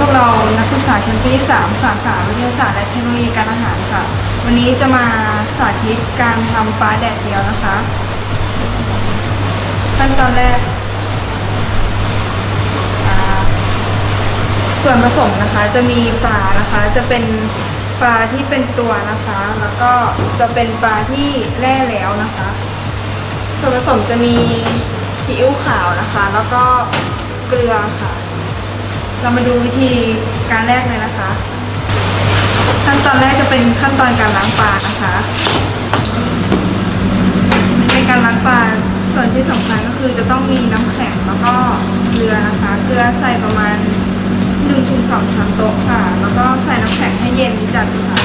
พวกเรานักศึกษาชั้นปีที่สามสาขาวิทยาศาสตร์และเทคโนโลยีการอาหารค่ะ วันนี้จะมาสาธิตการทำปลาแดดเดียวนะคะ ขั้นตอนแรก ส่วนผสมนะคะจะมีปลานะคะ จะเป็นปลาที่เป็นตัวนะคะ แล้วก็จะเป็นปลาที่แล่แล้วนะคะ ส่วนผสมจะมีซีอิ๊วขาวนะคะ แล้วก็เกลือค่ะ เรามาดูวิธีการแรกเลยนะคะ ขั้นตอนแรกจะเป็นขั้นตอนการล้างปลานะคะในการล้างปลาส่วนที่สำคัญก็คือจะต้องมีน้ำแข็งแล้วก็เกลือนะคะเกลือใส่ประมาณ1-2ช้อนโต๊ะค่ะ แล้วก็ใส่น้ำแข็งให้เย็นจัดค่ะ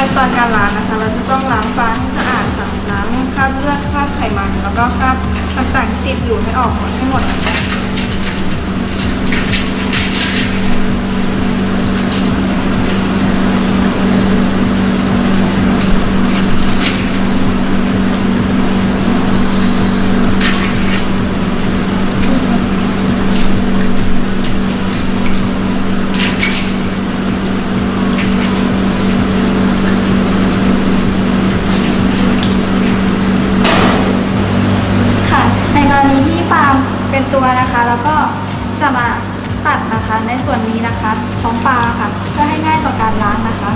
ขั้นตอนการล้างนะคะ เราจะต้องล้างปลาให้สะอาดค่ะล้างคราบเลือดคราบไขมัน แล้วก็คราบต่างๆที่ติดอยู่ให้ออกหมดให้หมด ของปลาค่ะเพื่อให้ง่ายต่อการล้างนะคะ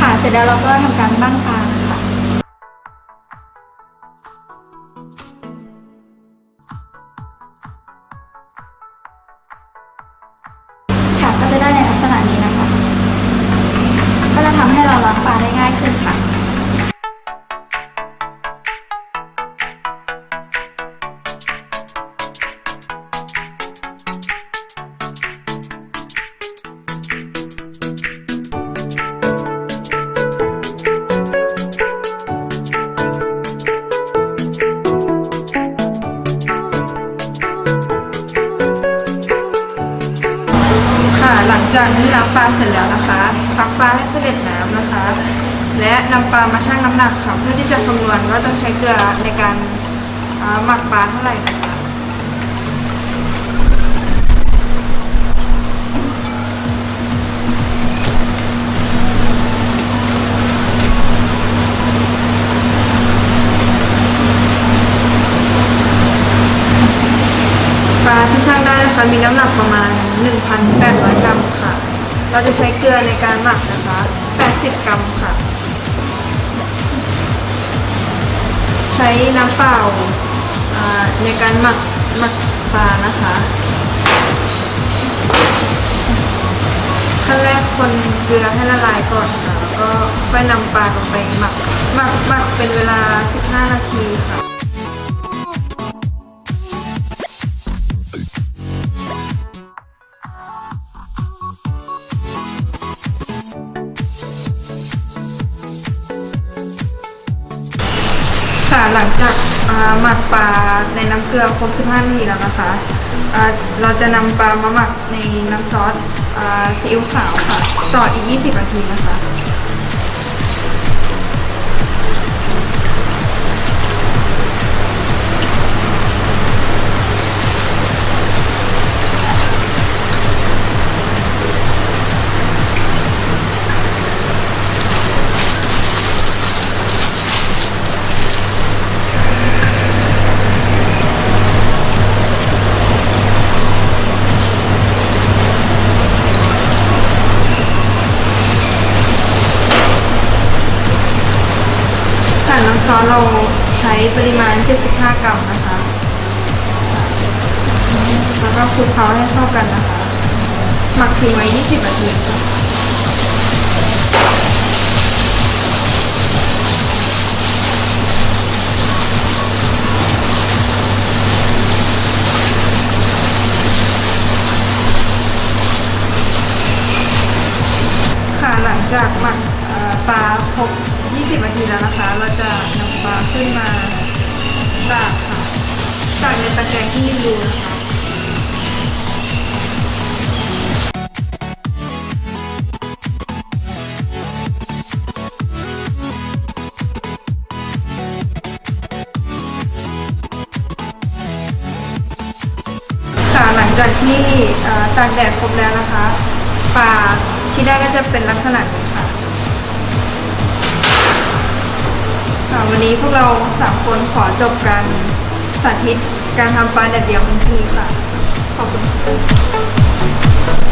ค่ะเสร็จแล้วเราก็ทำการบ้างปลา จากที่ล้างปลาเสร็จแล้วนะคะพักปลาให้เสด็จน้ำนะคะ และนำปลามาชั่งน้ำหนักค่ะเพื่อที่จะคำนวณว่าต้องใช้เกลือในการหมักปลาเท่าไหร่นะคะปลาที่ช่างได้นะคะมีน้ำหนักประมาณ1,800กรัมค่ะ เราจะใช้เกลือในการหมักนะคะ 80 กรัมค่ะ ใช้น้ำเปล่าในการหมักหมักปลานะคะ ขั้นแรกคนเกลือให้ละลายก่อนค่ะ แล้วก็ค่อยนำปลาลงไปหมักหมักหมักเป็นเวลา 15 นาทีค่ะ ค่ะหลังจากหมักปลาในน้ำเกลือครบ 15 นาทีแล้วนะคะะเราจะนำปลามาหมักในน้ำซอสอซีอิ๊วขาวค่ะ ต่ออีก 20 นาทีนะคะ ซอสเราใช้ปริมาณ 75 กรัมนะคะ แล้วก็คลุกเคล้าให้เข้ากันนะคะ หมักทิ้งไว้ 20 นาทีค่ะ 20นาทีแล้วนะคะ เราจะนำปลาขึ้นมาตากค่ะตากในตะแกรงที่มีรูนะคะค่ะหลังจากที่ตากแดดครบแล้วนะคะ ปลาที่ได้ก็จะเป็นลักษณะนี้ นนี้พวกเราสามคนขอจบการสาธิตการทำปลาแดดเดียวทันทีค่ะ ขอบคุณค่ะ